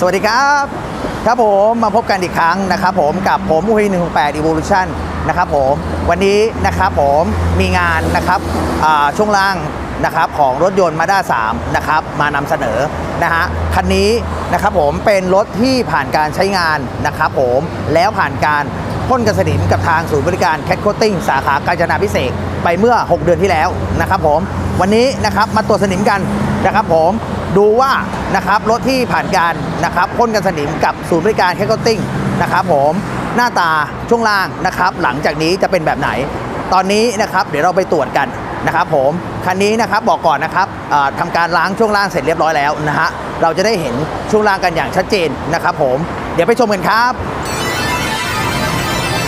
สวัสดีครับครับผมมาพบกันอีกครั้งนะครับผมกับผมอุย168 Evolution นะครับผมวันนี้นะครับผมมีงานนะครับช่วงล่างนะครับของรถยนต์มาด้า3นะครับมานำเสนอนะฮะคันนี้นะครับผมเป็นรถที่ผ่านการใช้งานนะครับผมแล้วผ่านการพ่นกระสนิมกับทางศูนย์บริการแคทโคตติ้งสาขากาญจนาพิเศษไปเมื่อ 6 เดือนที่แล้วนะครับผมวันนี้นะครับมาตรวจสนิมกันนะครับผม ดูว่านะครับรถที่ผ่านการนะครับพ่นกันสนิมกับศูนย์บริการแคคตติ้งนะครับผมหน้าตาช่วงล่างนะครับ หลังจากนี้จะเป็นแบบไหน ตอนนี้นะครับเดี๋ยวเราไปตรวจกันนะครับผมคันนี้นะครับบอกก่อนนะครับเอ่อทำการล้างช่วงล่างเสร็จเรียบร้อยแล้วนะฮะเราจะได้เห็นช่วงล่างกันอย่างชัดเจนนะครับผมเดี๋ยวไปชมกันครับ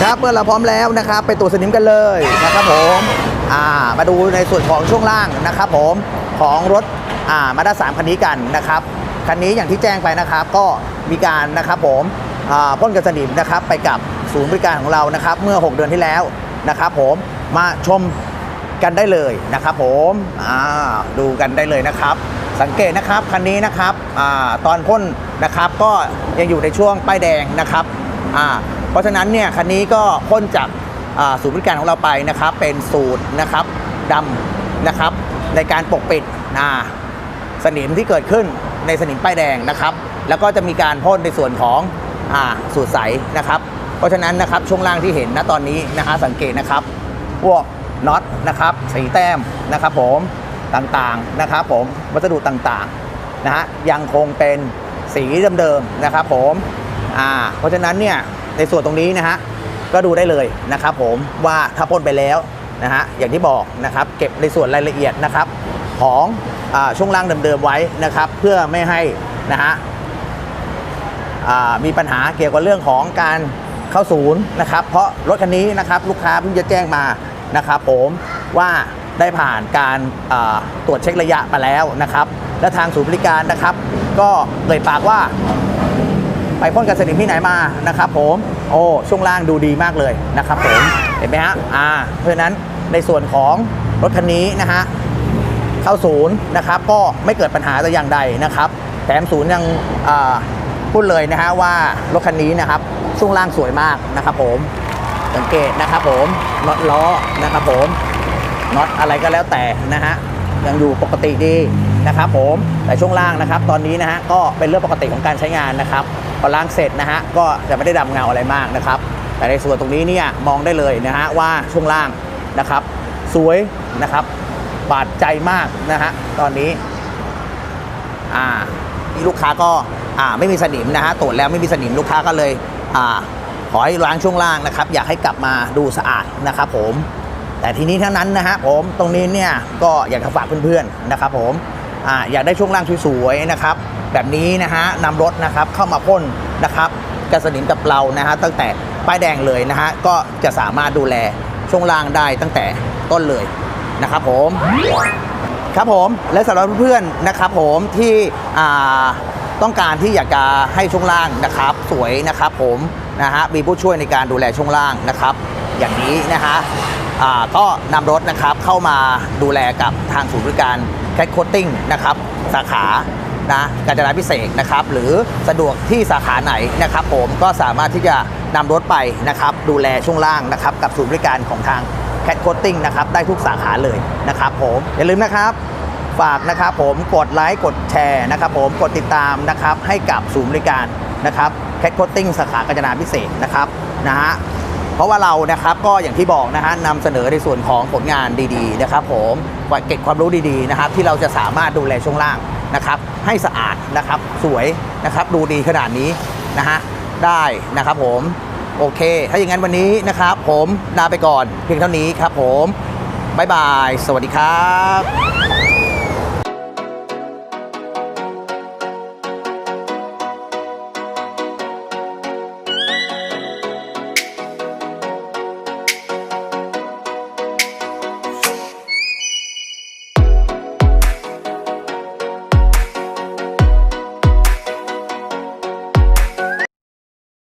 ครับเมื่อเราพร้อมแล้วนะครับ ไปตรวจสนิมกันเลยนะครับผมมาดูในส่วนของช่วงล่างนะครับผมของรถ มาด้าสามคันนี้กันนะครับคันนี้อย่างที่แจ้งไปนะครับ ก็มีการนะครับผมพ่นกันสนิมนะครับ ไปกับศูนย์บริการของเรานะครับ เมื่อ 6 เดือนที่แล้วนะครับ ผมมาชมกันได้เลยนะครับ ผมดูกันได้เลยนะครับ สังเกตนะครับคันนี้นะครับอตอนพ่นนะครับก็ยังอยู่ในช่วงป้ายแดงนะครับเพราะฉะนั้นเนี่ยคันนี้ก็พ่นจากศูนย์บริการของเราไปนะครับ เป็นสูตรนะครับดำนะครับ ในการปกปิดอ่า สนิมที่เกิดขึ้นในสนิมป้ายแดงนะครับ แล้วก็จะมีการพ่นในส่วนของอ่าสูตรใสนะครับ เพราะฉะนั้นนะครับช่วงล่างที่เห็นณตอนนี้นะฮะสังเกตนะครับพวกน็อตนะครับสีแต้มนะครับผมต่างๆนะครับผมวัสดุต่างๆนะฮะยังคงเป็นสีเดิมๆนะครับผมอ่าเพราะฉะนั้นเนี่ยในส่วนตรงนี้นะฮะก็ดูได้เลยนะครับผมว่าถ้าพ่นไปแล้วนะฮะอย่างที่บอกนะครับเก็บในส่วนรายละเอียดนะครับ ของอช่วงล่างเดิมๆไว้นะครับ เพื่อไม่ให้นะฮะมีปัญหาเกี่ยวกับเรื่องของการเข้าศูนย์นะครับ เพราะรถคันนี้นะครับลูกค้าเพิ่งจะแจ้งมานะครับผมว่าได้ผ่านการตรวจเช็คระยะมาแล้วนะครับ และทางศูนย์บริการนะครับ ก็เอ่ยปากว่าไปพ่นกันสนิมที่ไหนมานะครับผมโอ้ช่วงล่างดูดีมากเลยนะครับผมเห็นไหมฮะอ่าเพราะฉะนั้นในส่วนของรถคันนี้นะฮะ เข้าศูนย์นะครับก็ไม่เกิดปัญหาแต่อย่างใดนะครับแถมศูนย์ยังพูดเลยนะฮะว่ารถคันนี้นะครับช่วงล่างสวยมากนะครับผมสังเกตนะครับผมน็อตล้อนะครับผมน็อตอะไรก็แล้วแต่นะฮะยังอยู่ปกติดีนะครับผมแต่ช่วงล่างนะครับ ตอนนี้นะฮะก็เป็นเรื่องปกติของการใช้งานนะครับพอล้างเสร็จนะฮะก็จะไม่ได้ดำเงาอะไรมากนะครับ แต่ในส่วนตรงนี้เนี่ยมองได้เลยนะฮะว่าช่วงล่างนะครับ สวยนะครับ บาดใจมากนะฮะตอนนี้อ่านี่ลูกค้าก็อ่าไม่มีสนิมนะฮะตรวจแล้วไม่มีสนิมลูกค้าก็เลยอ่าขอให้ล้างช่วงล่างนะครับ อยากให้กลับมาดูสะอาดนะครับผม แต่ทีนี้เท่านั้นนะฮะผมตรงนี้เนี่ยก็อยากจะฝากเพื่อนๆนะครับผมอ่าอยากได้ช่วงล่างสวยๆนะครับ แบบนี้นะฮะนำรถนะครับเข้ามาพ่นนะครับกระสนิมกับเรานะฮะตั้งแต่ป้ายแดงเลยนะฮะก็จะสามารถดูแลช่วงล่างได้ตั้งแต่ต้นเลย นะครับผมครับผมและสำหรับเพื่อนๆนะครับผมที่ต้องการที่อยากจะให้ช่วงล่างนะครับ สวยนะครับผมนะฮะมีผู้ช่วยในการดูแลช่วงล่างนะครับ อย่างนี้นะฮะก็นำรถนะครับเข้ามาดูแลกับทางศูนย์บริการแคทโคตติ้งนะครับสาขานะกาญจนาพิเศษนะครับหรือสะดวกที่สาขาไหนนะครับ ผมก็สามารถที่จะนำรถไปนะครับดูแลช่วงล่างนะครับกับศูนย์บริการของทาง แคทโคตติ้งนะครับได้ทุกสาขาเลยนะครับผมอย่าลืมนะครับฝากนะครับผมกดไลค์กดแชร์นะครับผมกดติดตามนะครับให้กับศูนย์บริการนะครับแคทโคตติ้งสาขากาญจนาพิเศษนะครับนะฮะเพราะว่าเรานะครับก็อย่างที่บอกนะฮะนำเสนอในส่วนของผลงานดีๆนะครับผมเก็บความรู้ดีๆนะครับที่เราจะสามารถดูแลช่วงล่างนะครับให้สะอาดนะครับสวยนะครับดูดีขนาดนี้นะฮะได้นะครับผม โอเค ถ้าอย่างนั้นวันนี้นะครับ ผมลาไปก่อนเพียงเท่านี้ครับผม บ๊ายบาย สวัสดีครับ